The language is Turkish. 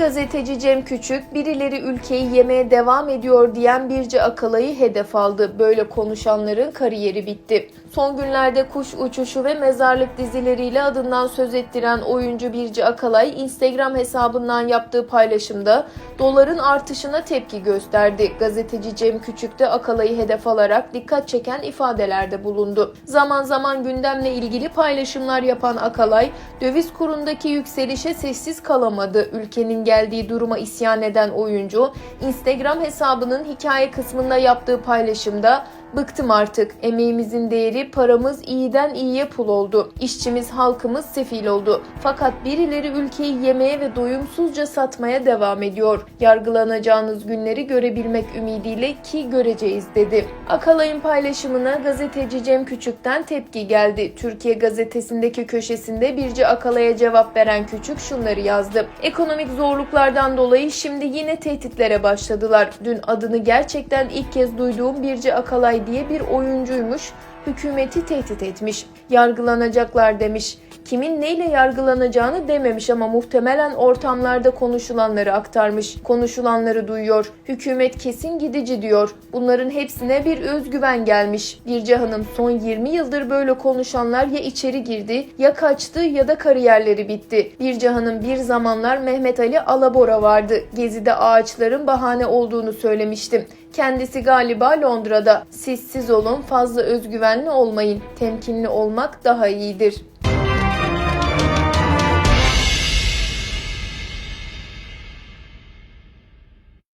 Gazeteci Cem Küçük, birileri ülkeyi yemeye devam ediyor diyen Birce Akalay'ı hedef aldı. Böyle konuşanların kariyeri bitti. Son günlerde kuş uçuşu ve mezarlık dizileriyle adından söz ettiren oyuncu Birce Akalay, Instagram hesabından yaptığı paylaşımda doların artışına tepki gösterdi. Gazeteci Cem Küçük de Akalay'ı hedef alarak dikkat çeken ifadelerde bulundu. Zaman zaman gündemle ilgili paylaşımlar yapan Akalay, döviz kurundaki yükselişe sessiz kalamadı. Ülkenin geldiği duruma isyan eden oyuncu, Instagram hesabının hikaye kısmında yaptığı paylaşımda Bıktım artık. Emeğimizin değeri paramız iyiden iyiye pul oldu. İşçimiz halkımız sefil oldu. Fakat birileri ülkeyi yemeye ve doyumsuzca satmaya devam ediyor. Yargılanacağınız günleri görebilmek ümidiyle ki göreceğiz dedi. Akalay'ın paylaşımına gazeteci Cem Küçük'ten tepki geldi. Türkiye gazetesindeki köşesinde Birce Akalay'a cevap veren Küçük şunları yazdı. Ekonomik zorluklardan dolayı şimdi yine tehditlere başladılar. Dün adını gerçekten ilk kez duyduğum Birce Akalay diye bir oyuncuymuş. Hükümeti tehdit etmiş. Yargılanacaklar demiş. Kimin neyle yargılanacağını dememiş ama muhtemelen ortamlarda konuşulanları aktarmış. Konuşulanları duyuyor. Hükümet kesin gidici diyor. Bunların hepsine bir özgüven gelmiş. Birce Hanım son 20 yıldır böyle konuşanlar ya içeri girdi ya kaçtı ya da kariyerleri bitti. Birce Hanım bir zamanlar Mehmet Ali Alabora vardı. Gezide ağaçların bahane olduğunu söylemiştim. Kendisi galiba Londra'da. Siz olun, fazla özgüvenli olmayın. Temkinli olmak daha iyidir.